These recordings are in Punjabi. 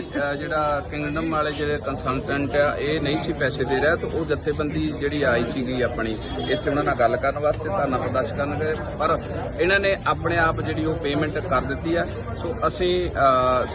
ਜਿਹੜਾ ਕਿੰਗਡਮ ਵਾਲੇ ਜਿਹੜੇ ਕੰਸਲਟੈਂਟ ਆ, ਇਹ ਨਹੀਂ ਸੀ ਪੈਸੇ ਦੇ ਰਿਹਾ, ਤਾਂ ਉਹ ਜਥੇਬੰਦੀ ਜਿਹੜੀ ਆਈ ਸੀਗੀ ਆਪਣੀ, ਇੱਥੇ ਉਹਨਾਂ ਨਾਲ ਗੱਲ ਕਰਨ ਵਾਸਤੇ ਧਰਨਾ ਪ੍ਰਦਰਸ਼ਨ ਕਰਨਗੇ, ਪਰ ਇਹਨਾਂ ਨੇ ਆਪਣੇ ਆਪ ਜਿਹੜੀ ਉਹ ਪੇਮੈਂਟ ਕਰ ਦਿੱਤੀ ਆ। ਸੋ ਅਸੀਂ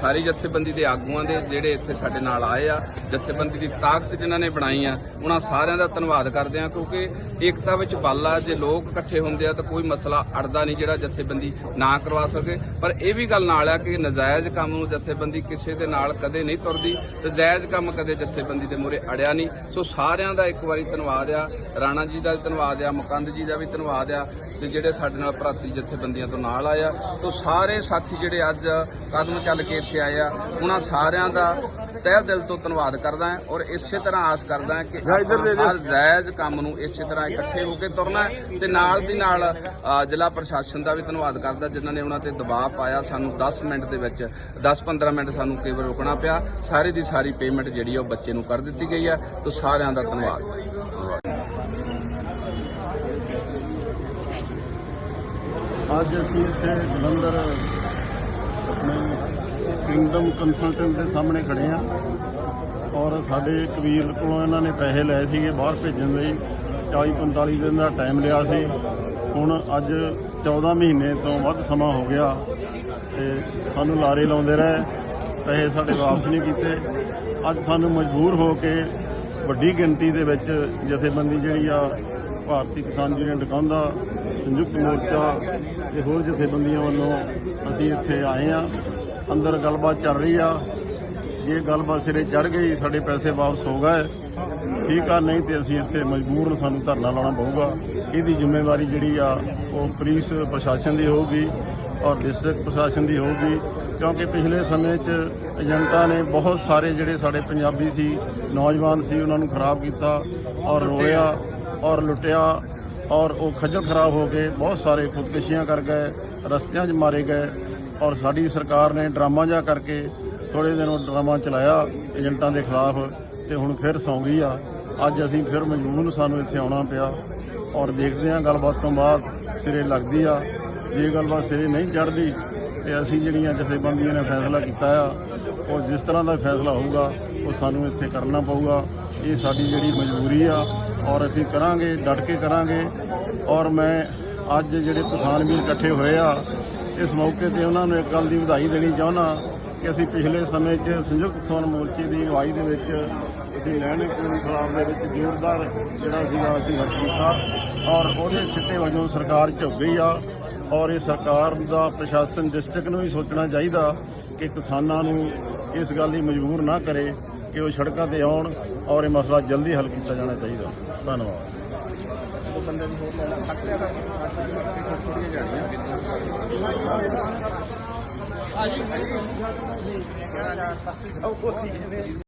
ਸਾਰੀ ਜਥੇਬੰਦੀ ਦੇ ਆਗੂਆਂ ਦੇ ਜਿਹੜੇ ਇੱਥੇ ਸਾਡੇ ਨਾਲ ਆਏ ਆ, ਜਥੇਬੰਦੀ ਦੀ ਤਾਕਤ ਜਿਨ੍ਹਾਂ ਨੇ ਬਣਾਈ ਆ, ਉਹਨਾਂ ਸਾਰਿਆਂ ਦਾ ਧੰਨਵਾਦ ਕਰਦੇ ਆ, ਕਿਉਂਕਿ ਏਕਤਾ ਵਿੱਚ ਬਲ ਆ ਜੇ ਲੋਕ ਇਕੱਠੇ ਹੁੰਦੇ ਆ, ਤਾਂ ਕੋਈ ਮਸਲਾ ਅੜਦਾ ਨਹੀਂ ਜਿਹੜਾ ਜਥੇਬੰਦੀ ਨਾ ਕਰਵਾ ਸਕੇ। ਪਰ ਇਹ ਵੀ ਗੱਲ ਨਾਲ ਆ ਕਿ ਨਜਾਇਜ਼ ਕੰਮ ਨੂੰ ਜਥੇਬੰਦੀ ਕਿਸੇ ਦੇ ਨਾਲ ਕਦੇ ਨਹੀਂ ਤੁਰਦੀ ਤੇ ਜਾਇਜ਼ ਕੰਮ ਕਦੇ ਜਥੇਬੰਦੀ ਦੇ ਮੂਹਰੇ ਅੜਿਆ ਨਹੀਂ। ਸੋ ਸਾਰਿਆਂ ਦਾ ਇੱਕ ਵਾਰੀ ਧੰਨਵਾਦ ਆ, ਰਾਣਾ ਜੀ ਦਾ ਵੀ ਧੰਨਵਾਦ ਆ, ਮੁਕੰਦ ਜੀ ਦਾ ਵੀ ਧੰਨਵਾਦ ਆ ਤੇ ਜਿਹੜੇ ਸਾਡੇ ਨਾਲ ਭਰਾਤੀ ਜਥੇਬੰਦੀਆਂ ਤੋਂ ਨਾਲ ਆਇਆ ਤੋਂ ਸਾਰੇ ਸਾਥੀ ਜਿਹੜੇ ਅੱਜ ਕਦਮ ਚੱਲ ਕੇ ਇੱਥੇ ਆਏ ਆ, ਉਹਨਾਂ ਸਾਰਿਆਂ ਦਾ ਤਹਿ ਦਿਲ ਤੋਂ ਧੰਨਵਾਦ ਕਰਦਾ ਹਾਂ ਔਰ ਇਸੇ ਤਰ੍ਹਾਂ ਆਸ ਕਰਦਾ ਹਾਂ ਕਿ ਹਰ ਜਾਇਜ਼ ਕੰਮ ਨੂੰ ਇਸੇ ਤਰ੍ਹਾਂ ਇਕੱਠੇ ਹੋ ਕੇ ਤੁਰਨਾ ਤੇ ਨਾਲ ਦੀ ਨਾਲ ਜ਼ਿਲ੍ਹਾ ਪ੍ਰਸ਼ਾਸਨ ਦਾ ਵੀ ਧੰਨਵਾਦ ਕਰਦਾ ਜਿਨ੍ਹਾਂ ਨੇ ਉਹਨਾਂ ਤੇ ਦਬਾਅ ਪਾਇਆ। ਸਾਨੂੰ 10 ਮਿੰਟ ਦੇ ਵਿੱਚ 10-15 ਮਿੰਟ ਸਾਨੂੰ ਕੇਵਲ ਰੁਕਣਾ ਪਿਆ। ਸਾਰੀ ਦੀ ਸਾਰੀ ਪੇਮੈਂਟ ਜਿਹੜੀ ਉਹ ਬੱਚੇ ਨੂੰ ਕਰ ਦਿੱਤੀ ਗਈ ਹੈ ਤੋਂ ਸਾਰਿਆਂ ਦਾ ਧੰਨਵਾਦ। ਅੱਜ ਅਸੀਂ ਇੱਥੇ ਜਲੰਧਰ ਆਪਣੇ ਕਿੰਗਡਮ ਕੰਸਲਟੈਂਟ ਦੇ ਸਾਹਮਣੇ ਖੜੇ ਆ। ਔਰ ਸਾਡੇ ਕਬੀਰ ਕੋਲੋਂ ਇਹਨਾਂ ਨੇ ਪੈਸੇ ਲਏ ਸੀਗੇ, ਬਾਹਰ ਭੇਜਣ ਲਈ। 40 45 ਦਿਨ ਦਾ ਟਾਈਮ ਲਿਆ ਸੀ। ਹੁਣ ਅੱਜ 14 ਮਹੀਨੇ ਤੋਂ ਵੱਧ ਸਮਾਂ ਹੋ ਗਿਆ ਤੇ ਸਾਨੂੰ ਲਾਰੇ ਲਾਉਂਦੇ ਰਹੇ। ਪੈਸੇ ਸਾਡੇ ਵਾਪਸ ਨਹੀਂ ਕੀਤੇ। ਅੱਜ ਸਾਨੂੰ ਮਜਬੂਰ ਹੋ ਕੇ ਵੱਡੀ ਗਿਣਤੀ ਦੇ ਵਿੱਚ ਜਥੇਬੰਦੀ ਜਿਹੜੀ ਆ, ਭਾਰਤੀ ਕਿਸਾਨ ਯੂਨੀਅਨ ਡਕਾਉਂਦਾ ਸੰਯੁਕਤ ਮੋਰਚਾ ਤੇ ਹੋਰ ਜਥੇਬੰਦੀਆਂ ਵੱਲੋਂ ਅਸੀਂ ਇੱਥੇ ਆਏ ਆ। ਅੰਦਰ ਗੱਲਬਾਤ ਚੱਲ ਰਹੀ ਆ। ਜੇ ਗੱਲਬਾਤ ਸਿਰੇ ਚੜ ਗਈ ਸਾਡੇ ਪੈਸੇ ਵਾਪਸ ਹੋ ਗਏ। ਠੀਕ ਆ ਨਹੀਂ ਤੇ ਅਸੀਂ ਇੱਥੇ ਮਜਬੂਰਨ ਸਾਨੂੰ ਧਰਨਾ ਲਾਉਣਾ ਪਊਗਾ। ਇਹਦੀ ਜ਼ਿੰਮੇਵਾਰੀ ਜਿਹੜੀ ਆ ਉਹ ਪੁਲਿਸ ਪ੍ਰਸ਼ਾਸਨ ਦੀ ਹੋਊਗੀ ਔਰ ਡਿਸਟ੍ਰਿਕਟ ਪ੍ਰਸ਼ਾਸਨ ਦੀ ਹੋਊਗੀ। ਕਿਉਂਕਿ ਪਿਛਲੇ ਸਮੇਂ 'ਚ ਏਜੰਟਾਂ ਨੇ ਬਹੁਤ ਸਾਰੇ ਜਿਹੜੇ ਸਾਡੇ ਪੰਜਾਬੀ ਸੀ ਨੌਜਵਾਨ ਸੀ ਉਹਨਾਂ ਨੂੰ ਖਰਾਬ ਕੀਤਾ ਔਰ ਰੋਇਆ ਔਰ ਲੁੱਟਿਆ ਔਰ ਉਹ ਖੱਜਲ ਖਰਾਬ ਹੋ ਕੇ ਬਹੁਤ ਸਾਰੇ ਖੁਦਕੁਸ਼ੀਆਂ ਕਰ ਗਏ ਰਸਤਿਆਂ 'ਚ ਮਾਰੇ ਗਏ। ਔਰ ਸਾਡੀ ਸਰਕਾਰ ਨੇ ਡਰਾਮਾ ਜਿਹਾ ਕਰਕੇ ਥੋੜੇ ਦਿਨ ਉਹ ਡਰਾਮਾ ਚਲਾਇਆ, ਏਜੰਟਾਂ ਦੇ ਖਿਲਾਫ, ਤੇ ਹੁਣ ਫਿਰ ਸੌਂ ਗਈ ਆ। ਅੱਜ ਅਸੀਂ ਫਿਰ ਮਜਬੂਰ ਸਾਨੂੰ ਇੱਥੇ ਆਉਣਾ ਪਿਆ ਔਰ ਦੇਖਦੇ ਹਾਂ ਗੱਲਬਾਤ ਤੋਂ ਬਾਅਦ ਸਿਰੇ ਲੱਗਦੀ ਆ। ਜੇ ਗੱਲਬਾਤ ਸਿਰੇ ਨਹੀਂ ਚੜਦੀ ਤੇ ਅਸੀਂ ਜਿਹੜੀਆਂ ਜਥੇਬੰਦੀਆਂ ਨੇ ਫੈਸਲਾ ਕੀਤਾ ਆ, ਉਹ ਜਿਸ ਤਰ੍ਹਾਂ ਦਾ ਫੈਸਲਾ ਹੋਊਗਾ, ਉਹ ਸਾਨੂੰ ਇੱਥੇ ਕਰਨਾ ਪਊਗਾ। ਇਹ ਸਾਡੀ ਜਿਹੜੀ ਮਜਬੂਰੀ ਆ ਔਰ ਅਸੀਂ ਕਰਾਂਗੇ, ਡਟ ਕੇ ਕਰਾਂਗੇ। ਔਰ ਮੈਂ ਅੱਜ ਜਿਹੜੇ ਕਿਸਾਨ ਵੀਰ ਇਕੱਠੇ ਹੋਏ ਆ ਇਸ ਮੌਕੇ ਤੇ ਉਹਨਾਂ ਨੂੰ ਇੱਕ ਗੱਲ ਦੀ ਵਧਾਈ ਦੇਣੀ ਚਾਹੁੰਦਾ ਕਿ ਅਸੀਂ ਪਿਛਲੇ ਸਮੇਂ 'ਚ ਸੰਯੁਕਤ ਕਿਸਾਨ ਮੋਰਚੇ ਦੀ ਅਗਵਾਈ ਦੇ ਵਿੱਚ ਅਸੀਂ ਲੈਣ ਕਾਨੂੰਨ ਖਿਲਾਫ ਦੇ ਵਿੱਚ ਜ਼ੋਰਦਾਰ ਜਿਹੜਾ ਸੀਗਾ ਅਸੀਂ ਹੱਥ ਕੀਤਾ ਔਰ ਉਹਦੇ ਸਿੱਟੇ ਵਜੋਂ ਸਰਕਾਰ ਝੁਕ ਗਈ ਆ ਔਰ ਇਹ ਸਰਕਾਰ ਦਾ ਪ੍ਰਸ਼ਾਸਨ ਡਿਸਟ੍ਰਿਕਟ ਨੂੰ ਵੀ ਸੋਚਣਾ ਚਾਹੀਦਾ ਕਿ ਕਿਸਾਨਾਂ ਨੂੰ ਇਸ ਗੱਲ ਲਈ ਮਜਬੂਰ ਨਾ ਕਰੇ ਕਿ ਉਹ ਸੜਕਾਂ ਤੇ ਆਉਣ ਔਰ ਇਹ ਮਸਲਾ ਜਲਦੀ ਹੱਲ ਕੀਤਾ ਜਾਣਾ ਚਾਹੀਦਾ। ਧੰਨਵਾਦ। Thank you.